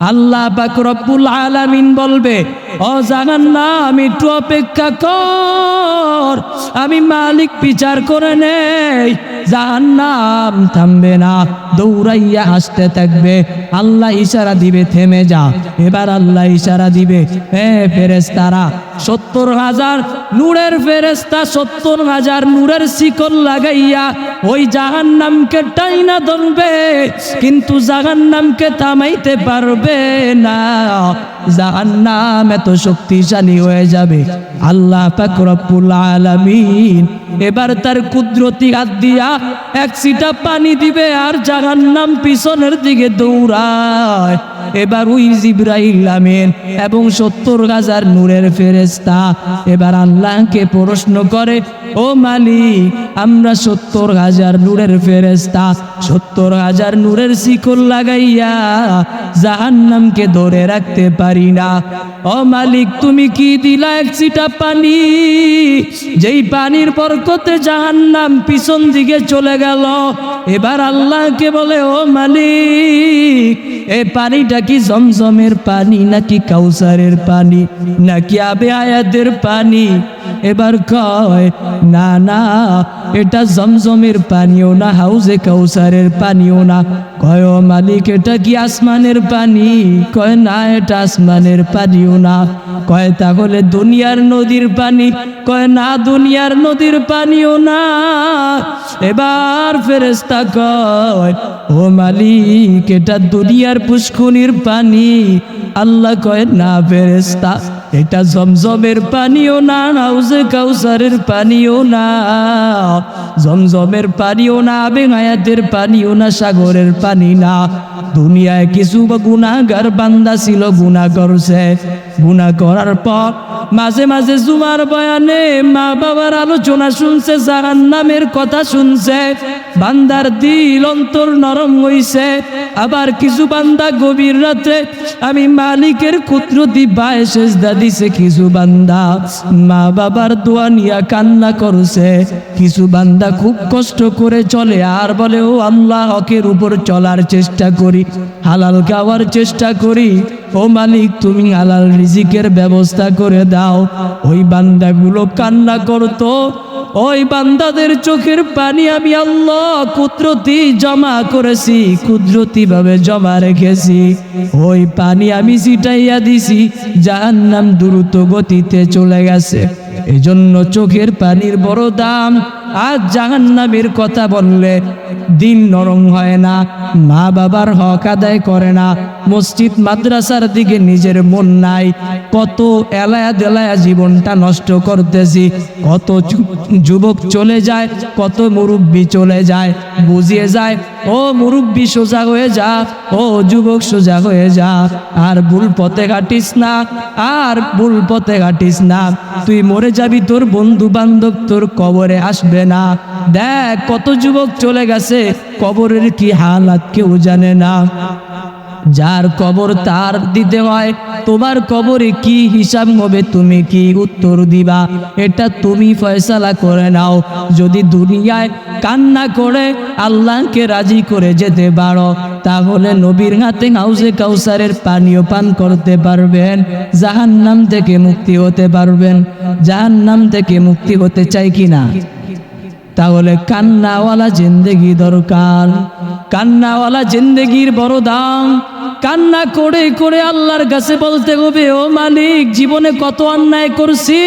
আল্লাহ পাক আলামিন বলবে ও আমি একটু অপেক্ষা কর। আমি মালিক বিচার করে নেই। জাহান্নাম থামবে না, দৌড়াইয়া আসতে থাকবে। আল্লাহ ইশারা দিবে, থেমে যা। এবার আল্লাহ ইশারা দিবে, হে ফেরেস্তারা সত্তর হাজার নূরের ফেরেস্তা সত্তর হাজার নূরের শিকল লাগাইয়া ওই জাহান্নামকে টাইনা ধরবে, কিন্তু জাহান্নামকে থামাইতে পারবে না। জাহান্নাম এত শক্তিশালী হয়ে যাবে। আল্লাহ পাক রব্বুল আলামিন এবার তার কুদরতি হাত দিয়া এক সিটা পানি দিবে আর জাহান্নাম পিছনের দিকে দৌড়ায়। এবার ওই জিব্রাইল আমিন এবং সত্তর হাজার নূরের ফেরেস্তা এবার আল্লাহকে প্রশ্ন করে, ও মালিক, আমরা সত্তর হাজার নূরের ফেরেস্তা সত্তর হাজার নূরের শিকল লাগাইয়া জাহান্নামকে ধরে রাখতে পারি না। ও মালিক, তুমি কি দিলা এক চিটা পানি? যেই পানির পর বরকতে জাহান্নাম পিছন দিকে চলে গেল। এবার আল্লাহকে বলে, ও মালিক, এ পানিটা কি জমজমের পানি নাকি কাউসারের পানি নাকি আবে আয়াতের পানি? এবার কয়, না না, এটা জমজমের পানিও না, হাউজে কাউসারের পানিও না। কয় মালিক, এটা কি আসমানের পানি? কয়, না, এটা আসমানের পানিও না। কয়, তাহলে দুনিয়ার নদীর পানি? কয়, না, দুনিয়ার নদীর পানিও না। এবার ফেরেস্তা কয়, ও মালিক, এটা দুনিয়ার পুষ্কুনির পানি। আল্লাহ কয়, না ফেরেস্তা এটা জমজমের পানিও না, হাউজে কাউসারের পানিও না, জমজমের পানিও না বেঙায়াতের পানিও না, সাগরের পানি না। দুনিয়ায় কিছু গুণাগার বান্দা ছিল গুণা করছে। গুণা করার পর মাঝে মাঝে জুমার বয়ানে মা বাবার আলোচনা শুনছে জাহান নামের কথা শুনছে। বান্দার দিল অন্তর নরম হইছে। আবার কিছু বান্দা গভীর রাতে আমি মালিকের কুদরতি বায় সেজদা দিছে কিছু বান্দা। মা বাবার দোয়া নিয়া কান্না করছে। কিছু বান্দা খুব কষ্ট করে চলে, আর বলে, ও আল্লাহ, হকের উপর চলার চেষ্টা করি, হালাল খাওয়ার চেষ্টা করি। ও মালিক, তুমি হালাল রিজিকের ব্যবস্থা করে দাও। ওই বান্দাগুলো কান্না করতো। ওই বান্দাদের চোখের পানি আমি আল্লাহ কুদরতি জমা করেছি কুদরতি ভাবে জমা রেখেছি। ওই পানি আমি ছিটাইয়া দিছি, জাহান্নাম দ্রুত গতিতে চলে গেছে। এজন্য চোখের পানির বড় দাম। আজ জাহান্নামের কথা বললে দিন নরম হয় না, মা বাবার হক আদায় করে না, মসজিদ মাদ্রাসার দিকে নিজের মন নাই। কত এলায়া দেলায়া জীবনটা নষ্ট করতেছি, কত যুবক চলে যায়, কত মুরব্বী চলে যায়, বুঝিয়ে যায় ও মুরব্বী সোজা হয়ে যা, ও যুবক সোজা হয়ে যা, আর ভুল পথে ঘাটিস না, আর ভুল পথে ঘাটিস না। তুই মরে যাবি তোর বন্ধু বান্ধব তোর কবরে আসবে না। দেখ কত যুবক চলে গেছে, কবরের কি হালাত কেউ জানে না। যার কবর তার দিতে হয়, তোমার কবরে কি হিসাব হবে, তুমি কি উত্তর দিবা? এটা তুমি ফয়সালা করে নাও। যদি দুনিয়ায় কান্না করে, আল্লাহকে রাজি করে যেতে পারো, তাহলে নবীর হাতে হাউজে কাউসারের পানীয় পান করতে পারবেন জাহান নাম থেকে মুক্তি হতে পারবেন। জাহান নাম থেকে মুক্তি হতে চাই কিনা তাহলে কান্নাওয়ালা জিন্দেগি দরকার। কান্নাওয়ালা জিন্দেগির বড় দাম কান্না করে করে আল্লাহর কাছে বলতে হবে, ও মালিক, জীবনে কত অন্যায় করছি?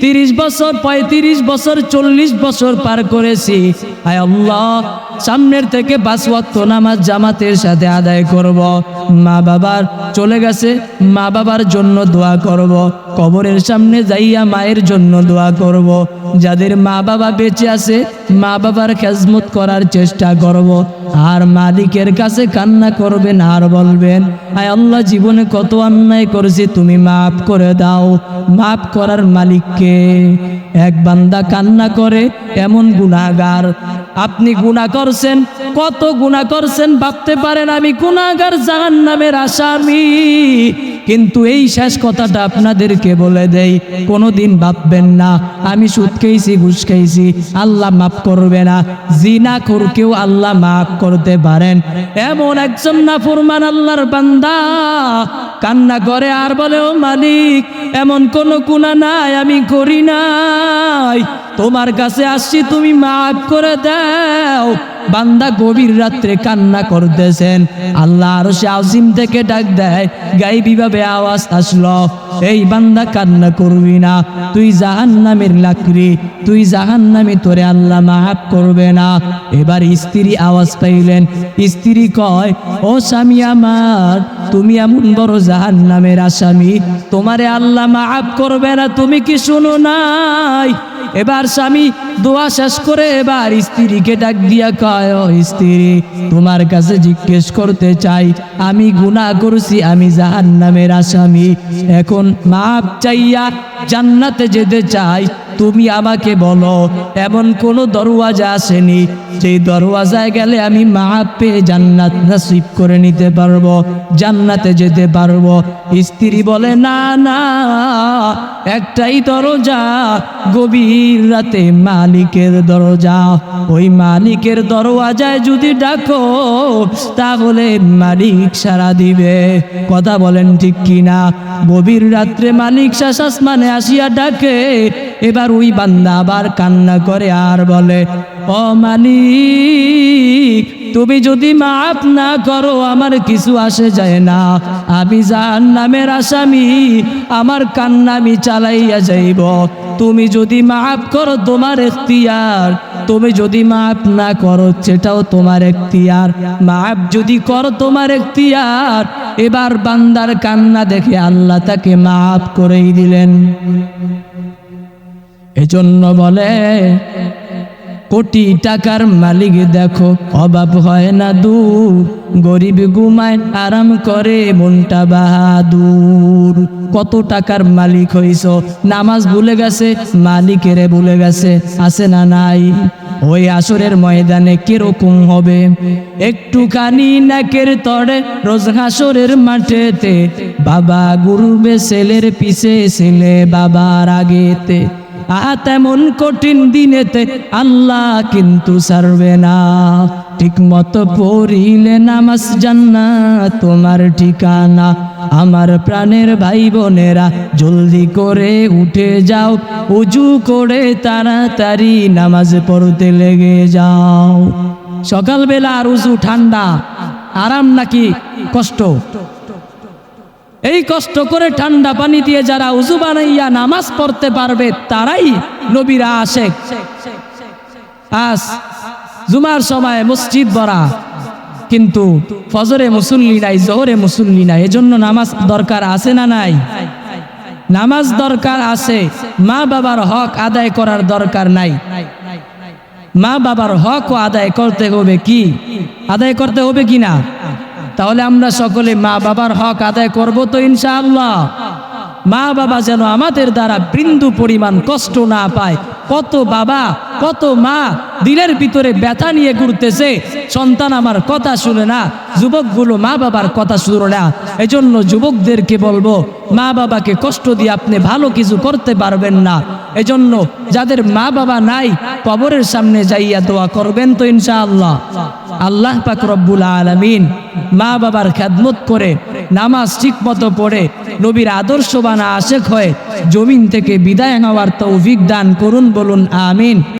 তিরিশ বছর, পঁয়ত্রিশ বছর, চল্লিশ বছর পার করেছি। আয় আল্লাহ সামনের থেকে পাঁচ ওয়াক্ত নামাজ জামাতের সাথে আদায় করব। মা বাবার চলে গেছে, মা বাবার জন্য দোয়া করব। কবরের সামনে যাইয়া মায়ের জন্য দোয়া করব। যাদের মা বাবা বেঁচে আছে, মা বাবার খেজমত করার চেষ্টা করব। আর মালিকের কাছে কান্না করবেন, আর বলবেন, আয় আল্লাহ, জীবনে কত অন্যায় করেছি, তুমি মাফ করে দাও। মাফ করার মালিককে এক বান্দা কান্না করে, এমন গুণাগার আপনি গুণা করছেন, কত গুণা করছেন ভাবতে পারেন আমি গুণাগার জাহান নামের আসামি। কিন্তু এই শেষ কথাটা আপনাদেরকে বলে দেই, কোনোদিন ভাববেন না, আমি সুদ খেয়েছি, ঘুষ খেয়েছি, আল্লাহ মাফ করবে না। জিনা করকেও আল্লাহ মাফ করতে পারেন। এমন একজন না ফুরমান আল্লাহর বান্দা, কান্না করে আর বলে, ও মালিক, এমন কোনো গুণা নাই, আমি করি নাই। তোমার কাছে আসছি, তুমি মাফ করে দাও। বান্দা গভীর রাত্রে কান্না করতেছেন। আল্লাহ আরও সে আজিম থেকে ডাক দেয়, গাইবি ভাবে আওয়াজ আসলো। এই বান্দা কান্না করবি না, তুই জাহান নামের লাকড়ি, তুই জাহান নামে তোরে আল্লাহ মাফ করবে না। এবার স্ত্রী আওয়াজ পাইলেন, স্ত্রী কয়, ও স্বামী আমার, তুমি এমন বড় জাহান নামের আসামি, তোমারে আল্লাহ মাফ করবে না, তুমি কি শুনো নাই? এবার স্বামী দোয়া শেষ করে এবার স্ত্রীকে ডাক দিয়া কয়, "ও স্ত্রী, তোমার কাছে জিজ্ঞেস করতে চাই, আমি গুনাহ করছি, আমি জাহান নামের আসামি। এখন মাপ চাইয়া জান্নাতে যেতে চাই তুমি আমাকে বলো, এমন কোন দরওয়াজা আসেনি যেই দরওয়াজায় গেলে আমি মাপ পেয়ে জান্নাত নসিব করে নিতে পারব, জান্নাতে যেতে পারব। স্ত্রী বলে, না না, একটাই দরজা গভীর রাতে মালিকের দরজা ওই মালিকের দরওয়াজায় যদি ডাকো, তাহলে মালিক সারা দিবে। কথা বলেন ঠিক কিনা? গভীর রাত্রে মালিক শাস আসমানে আসিয়া ডাকে, এবার ওই বান্দা আবার কান্না করে আর বলে, ও মালিক, তুমি যদি মাফ না করো, আমার কিছু আসে যায় না। আমি জাহান নামের আসামি, আমার কান্না আমি চালাইয়া যাইব। তুমি যদি মাফ করো তোমার এখতিয়ার, তুমি যদি মাফ না করো সেটাও তোমার এখতিয়ার। মাফ যদি করো তোমার এখতিয়ার, এবার বান্দার কান্না দেখে আল্লাহ তাকে মাফ করেই দিলেন। এজন্য বলে, কোটি টাকার মালিক দেখো, অভাব হয় না দু গরিব ঘুমায়, আরাম করে, মনটা বাহাদুর। কত টাকার মালিক হইছ? নামাজ ভুলে গেছে? মালিকের ভুলে গেছে? আছে না নাই? ওই আসরের ময়দানে কীরকম হবে? একটুখানি নাকের তরে, রোজ হাসরের মাঠেতে। বাবা, গুরুবে, ছেলের পিছে, ছেলে বাবার আগেতে। তেমন কঠিন দিনেতে আল্লাহ কিন্তু সারবে না। ঠিক মতো পড়িলে নামাজ জান্না তোমার ঠিকানা। আমার প্রাণের ভাই বোনেরা জলদি করে উঠে যাও, উজু করে তাড়াতাড়ি নামাজ পড়তে লেগে যাও। সকালবেলা আর উজু ঠান্ডা, আরাম নাকি কষ্ট? এই কষ্ট করে ঠান্ডা পানি দিয়ে যারা উজু বানাইয়া নামাজ পড়তে পারবে, তারাই নবীরা আসে। আস জুমার সময় মসজিদ ভরা কিন্তু ফজরে মুসল্লি নাই, জোহরে মুসল্লি নাই, এজন্য নামাজ দরকার আছে না নাই? নামাজ দরকার আছে, মা বাবার হক আদায় করার দরকার নাই। মা বাবার হক আদায় করতে হবে কি? আদায় করতে হবে কি না? তাহলে আমরা সকলে মা বাবার হক আদায় করব তো ইনশাআল্লাহ। মা বাবা যেন আমাদের দ্বারা বিন্দু পরিমাণ কষ্ট না পায়। কত বাবা, কত মা দিলের ভিতরে ব্যথা নিয়ে ঘুরতেছে, সন্তান আমার কথা শুনে না, যুবকগুলো মা বাবার কথা শুনে না। এজন্য যুবকদেরকে বলব, মা বাবাকে কষ্ট দিয়ে আপনি ভালো কিছু করতে পারবেন না। এজন্য যাদের মা বাবা নাই, কবরের সামনে যাইয়া দোয়া করবেন তো ইনশাআল্লাহ। আল্লাহ পাক রব্বুল আলমিন মা বাবার খেদমত করে, নামাজ ঠিক মতো পড়ে, নবীর আদর্শবানা আশেক হয়ে জমিন থেকে বিদায় নেওয়ার তৌফিক দান করুন বলুন, আমিন।